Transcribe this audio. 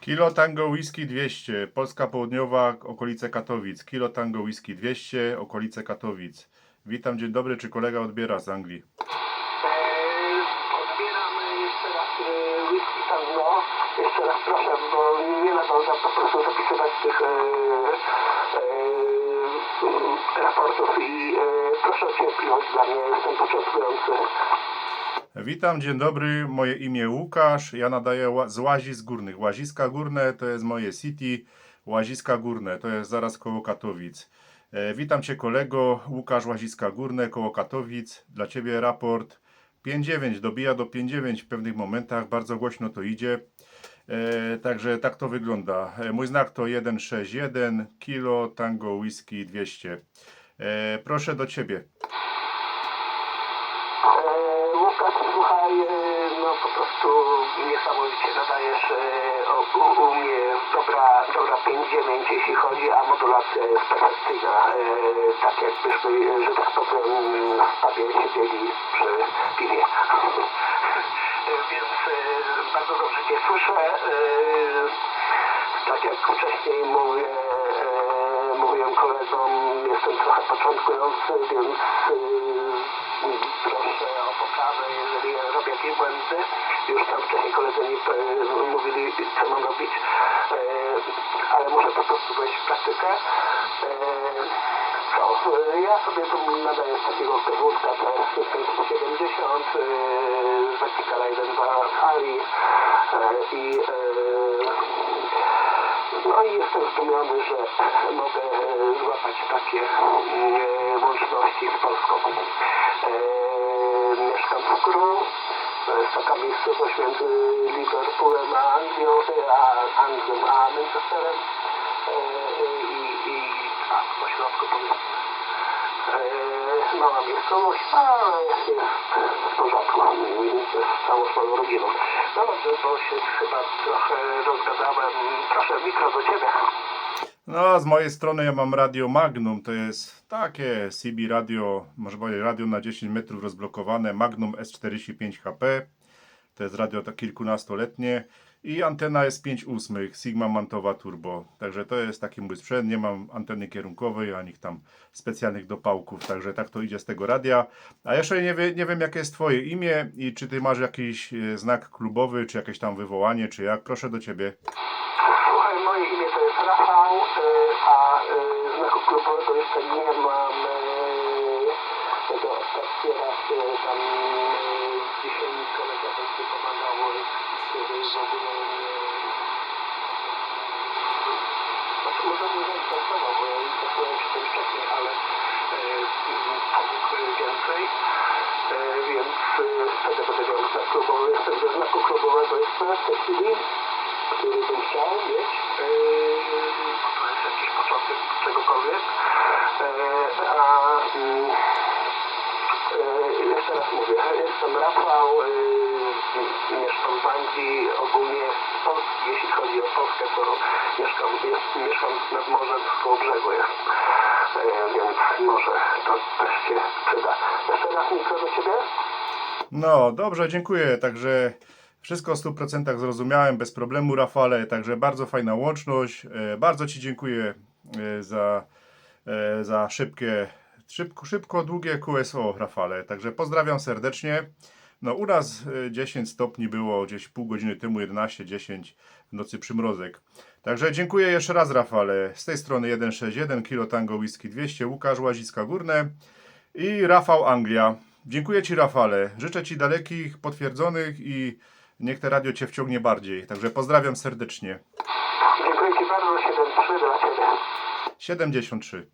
Kilo Tango Whisky 200, Polska Południowa, okolice Katowic. Kilo Tango Whisky 200, okolice Katowic. Witam, dzień dobry, czy kolega odbiera z Anglii? Odbieram jeszcze raz e, whisky tango. Jeszcze raz proszę, bo nie nadążam po prostu zapisywać tych e, e, raportów i e, proszę o cierpliwość dla mnie, jestem początkujący. Witam, dzień dobry, moje imię Łukasz, ja nadaję z Łazisk Górnych. Łaziska Górne to jest moje city, Łaziska Górne to jest zaraz koło Katowic. E, witam Cię kolego, Łukasz Łaziska Górne koło Katowic. Dla Ciebie raport 5.9, dobija do 5.9 w pewnych momentach, bardzo głośno to idzie. E, także tak to wygląda. E, mój znak to 161, kilo tango whisky 200. E, proszę do Ciebie. E, Łukasz, słuchaj, e, no po prostu niesamowicie nadajesz e, u, u mnie dobra, dobra 5-9 jeśli chodzi, a modulacja jest perfekcyjna. E, tak jakbyśmy, że tak powiem, w pubie siedzieli przy piwie. E, Więc e, bardzo dobrze Cię słyszę. E, tak jak wcześniej mówię, e, mówiłem kolegom, jestem trochę początkujący, więc proszę o poprawę, jeżeli ja robię jakieś błędy. Już tam wcześniej koledzy mi e, mówili, co mam robić, e, ale muszę po prostu wejść w praktykę. E, co, ja sobie tu nadaję z takiego wódka, to jest 570, e, z Vertical 1 fali e, i no i jestem zdumiony, że mogę e, złapać takie e, łączności z Polską. E, mieszkam w Gru, to jest taka miejscowość między Liverpoolem a Anglią, a Anglią a Manchesterem i, i a, po środku powiedzmy. Mała miejscowość, ale jest w porządku całą swoją rodziną. No dobrze, bo się chyba trochę rozgadałem. Proszę, mikro do Ciebie. No, z mojej strony ja mam radio Magnum, to jest takie CB radio, może powiedzieć radio na 10 metrów rozblokowane, Magnum S45 HP, to jest radio tak kilkunastoletnie i antena jest 5,8 Sigma Mantowa Turbo, także to jest taki mój sprzęt, nie mam anteny kierunkowej, ani tam specjalnych dopałków, także tak to idzie z tego radia. A jeszcze nie, wie, nie wiem jakie jest Twoje imię i czy Ty masz jakiś e, znak klubowy, czy jakieś tam wywołanie, czy jak, proszę do Ciebie. Słuchaj, moje imię to jest Rafał, y, a y, znaku klubowego jeszcze nie mam. y, Tego ostatni raz y, tam y, dzisiaj mi kolega będzie pomagał, y, który w ogóle nie... Nie zainteresował, bo ja interesowałem się tym wcześniej, ale pomógł więcej. Y, Więc wtedy będę miał znak klubowy. Jestem ze znaku klubowego jeszcze w tej chwili który bym chciał mieć. Yy, bo to jest jakiś początek czegokolwiek. Yy, a mm, yy, jeszcze raz mówię, jestem Rafał, yy, mieszkam Anglii, ogólnie w Polsce, jeśli chodzi o Polskę, to mieszkam, jest, mieszkam nad morzem w Kołobrzegu jest. Yy, więc może to też się przyda. Jeszcze raz mikro do Ciebie. No, dobrze, dziękuję. Także wszystko w 100% zrozumiałem, bez problemu, Rafale. Także bardzo fajna łączność. E, Bardzo Ci dziękuję e, za, za szybkie, szybko, szybko, długie QSO, Rafale. Także pozdrawiam serdecznie. No, u nas e, 10 stopni było gdzieś pół godziny temu, 11-10 w nocy przymrozek. Także dziękuję jeszcze raz, Rafale. Z tej strony 161 Kilo Tango Whisky 200, Łukasz Łaziska Górne i Rafał Anglia. Dziękuję Ci, Rafale. Życzę Ci dalekich, potwierdzonych i niech te radio Cię wciągnie bardziej. Także pozdrawiam serdecznie. Dziękuję Ci bardzo, 7-3 dla Ciebie. 73.